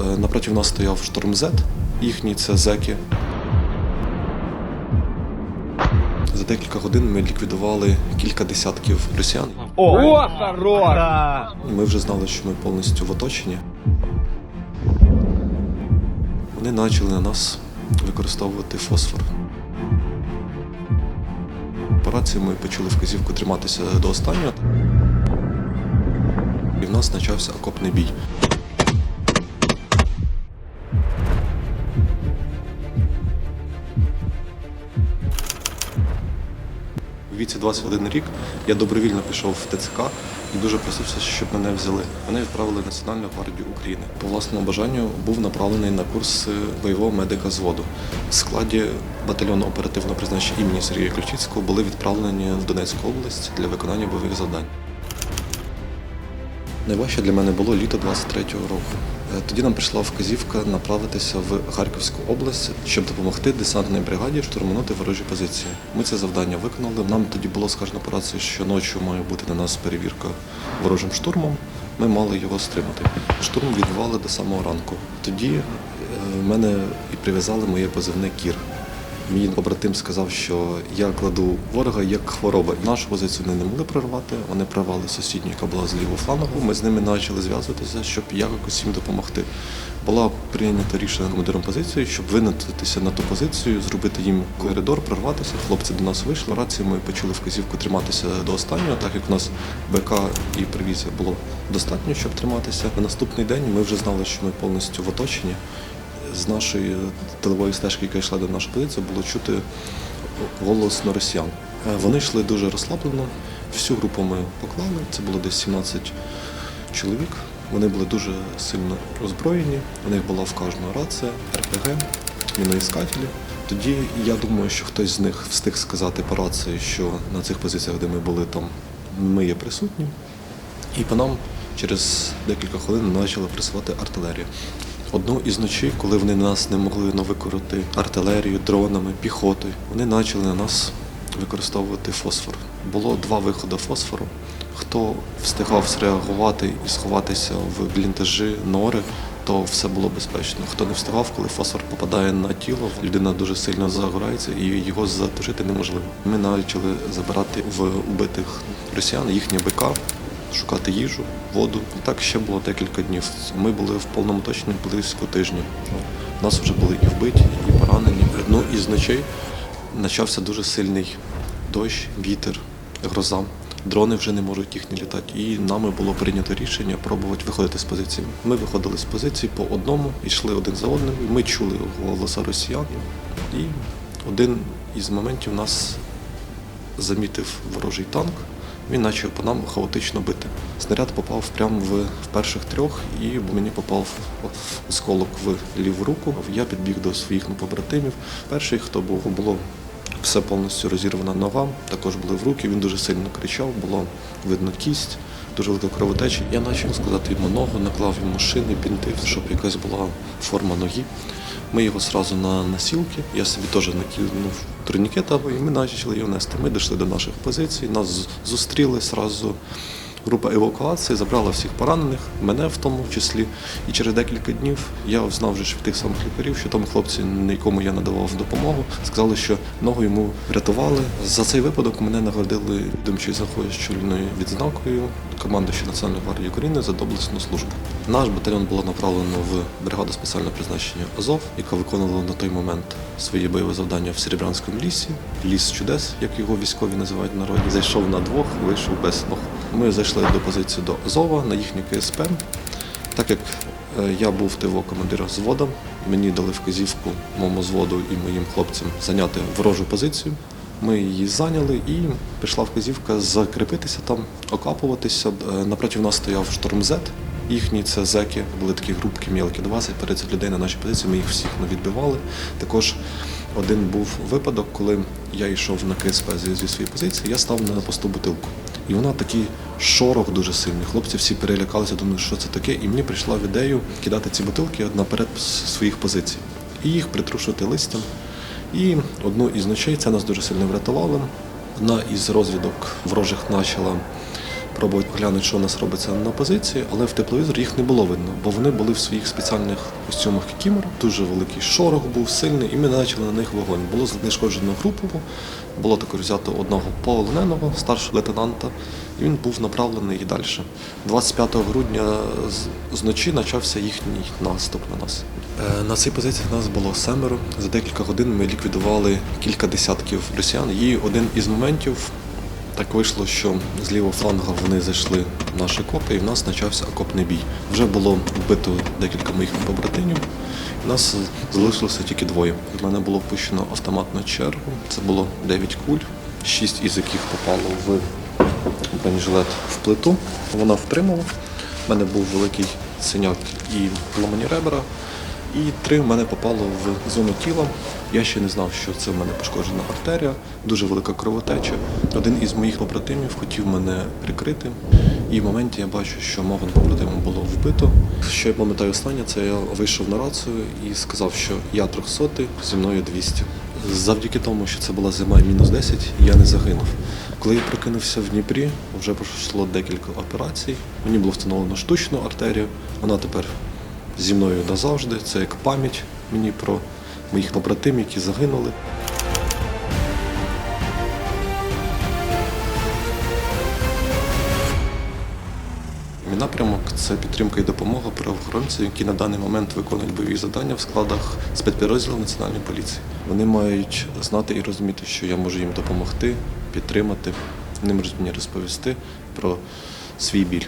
Е, Напроти нас стояв шторм Z, їхній це зеки. За декілька годин ми ліквідували кілька десятків росіян. О, хорош! Ми вже знали, що ми повністю в оточенні. Вони почали на нас використовувати фосфор. По рації ми почули вказівку триматися до останнього. І в нас почався окопний бій. Віці 21 рік я добровільно пішов в ТЦК і дуже просився, щоб мене взяли. Мене відправили в Національну гвардію України. По власному бажанню був направлений на курс бойового медика зводу. В складі батальйону оперативного призначення імені Сергія Ключицького були відправлені в Донецьку область для виконання бойових завдань. Найважче для мене було літо 23-го року. Е, Тоді нам прийшла вказівка направитися в Харківську область, щоб допомогти десантній бригаді штурманути ворожі позиції. Ми це завдання виконали. Нам тоді було сказано по рації, що ночі має бути на нас перевірка ворожим штурмом. Ми мали його стримати. Штурм відбували до самого ранку. Тоді е, мене і прив'язали моє позивне Кір. Мій побратим сказав, що я кладу ворога як хвороба. Нашу позицію вони не могли прорвати. Вони прорвали сусідню, яка була з лівого флангу. Ми з ними почали зв'язуватися, щоб якось їм допомогти. Була прийнята рішення командиром позиції, щоб винатитися на ту позицію, зробити їм коридор, прорватися. Хлопці до нас вийшли. Рації ми почули вказівку триматися до останнього, так як у нас БК і привізія було достатньо, щоб триматися. На наступний день ми вже знали, що ми повністю в оточенні з нашої тилової стежки, яка йшла до нашої позиції, було чути голос на росіян. Е, Вони йшли дуже розслаблено. Всю групу ми поклали. Це було десь 17 чоловік. Вони були дуже сильно озброєні. У них була в кожного рація, РПГ, міноіскателі. Тоді я думаю, що хтось з них встиг сказати по рації, що на цих позиціях, де ми були, там ми є присутні. І по нам через декілька хвилин почала пресувати артилерія. Одну із ночей, коли вони нас не могли навикорити артилерією, дронами, піхотою, вони почали на нас використовувати фосфор. Було два виходи фосфору. Хто встигав зреагувати і сховатися в бліндажі, нори, то все було безпечно. Хто не встигав, коли фосфор попадає на тіло, людина дуже сильно загорається і його затушити неможливо. Ми почали забирати в убитих росіян їхні БК, шукати їжу, воду. І так ще було декілька днів. Ми були в повному точні близько тижня. Нас вже були і вбиті, і поранені. Ну і ночей почався дуже сильний дощ, вітер, гроза. Дрони вже не можуть їхні літати. І нами було прийнято рішення пробувати виходити з позиції. Ми виходили з позиції по одному, йшли один за одним. Ми чули голоса росіян. І один із моментів нас замітив ворожий танк. Він почав по нам хаотично бити. Снаряд попав прямо в, в перших трьох, і мені попав осколок в ліву руку. Я підбіг до своїх ну, побратимів. Перший, хто був, було все повністю розірвана нога, також були в руки. Він дуже сильно кричав, було видно кість, дуже велика кровотеча. Я почав сказати йому ногу, наклав йому шини, бінти, щоб якась була форма ноги. Ми його одразу на носілки, я собі теж накинув турнікет, і ми почали її нести. Ми дійшли до наших позицій, нас зустріли одразу група евакуації, забрала всіх поранених, мене в тому числі. І через декілька днів я знав вже від тих самих лікарів, що там хлопці, на якому я надавав допомогу, сказали, що ногу йому врятували. За цей випадок мене наградили відомчою заходячою відзнакою командуючи Національної гвардії України за доблесну службу. Наш батальйон було направлено в бригаду спеціального призначення Азов, яка виконувала на той момент свої бойові завдання в Серебрянському лісі. Ліс чудес, як його військові називають в народі. Зайшов на двох, вийшов без ног. Ми зайшли до позиції до Азова на їхню КСП. Так як е, я був ТВО командира взводу, мені дали вказівку моєму взводу і моїм хлопцям зайняти ворожу позицію. Ми її зайняли і прийшла вказівка закріпитися там, окапуватися. Е, Напроти нас стояв шторм Z. Їхні це зеки, були такі групки мілкі, 20-30 людей на нашій позиції. Ми їх всіх відбивали. Також один був випадок, коли я йшов на КСП зі своєї позиції, я став на посту бутилку. І вона такий шорох дуже сильний. Хлопці всі перелякалися, думали, що це таке. І мені прийшла в ідею кидати ці бутилки наперед своїх позицій і їх притрушувати листям. І одну із ночей це нас дуже сильно врятувало. Одна із розвідок ворожих почала пробувати глянути, що у нас робиться на позиції, але в тепловізор їх не було видно, бо вони були в своїх спеціальних костюмах кікімора. Дуже великий шорох був сильний, і ми почали на них вогонь. Було знешкоджено групово, було також взято одного полоненого старшого лейтенанта, і він був направлений і далі. 25 грудня зночі почався їхній наступ на нас. Е, На цій позиції нас було семеро. За декілька годин ми ліквідували кілька десятків росіян. І один із моментів так вийшло, що з лівого фланга вони зайшли в наші копи, і в нас почався окопний бій. Вже було вбито декілька моїх побратимів. У нас залишилося тільки двоє. В мене було впущено автоматну чергу. Це було 9 куль, 6 із яких попало в бронежилет в плиту. Вона втримала. У мене був великий синяк і поламані ребра. І три в мене попало в зону тіла. Я ще не знав, що це в мене пошкоджена артерія, дуже велика кровотеча. Один із моїх побратимів хотів мене прикрити, і в моменті я бачу, що мого побратима було вбито. Що я пам'ятаю останнє, це я вийшов на рацію і сказав, що я 300, зі мною 200. Завдяки тому, що це була зима мінус 10, я не загинув. Коли я прокинувся в Дніпрі, вже пройшло декілька операцій. Мені було встановлено штучну артерію. Вона тепер зі мною назавжди. Це як пам'ять мені про моїх побратимів, які загинули. Мій напрямок це підтримка і допомога правоохоронцям, які на даний момент виконують бойові завдання в складах спецпідрозділів Національної поліції. Вони мають знати і розуміти, що я можу їм допомогти, підтримати. Вони можуть мені розповісти про свій біль.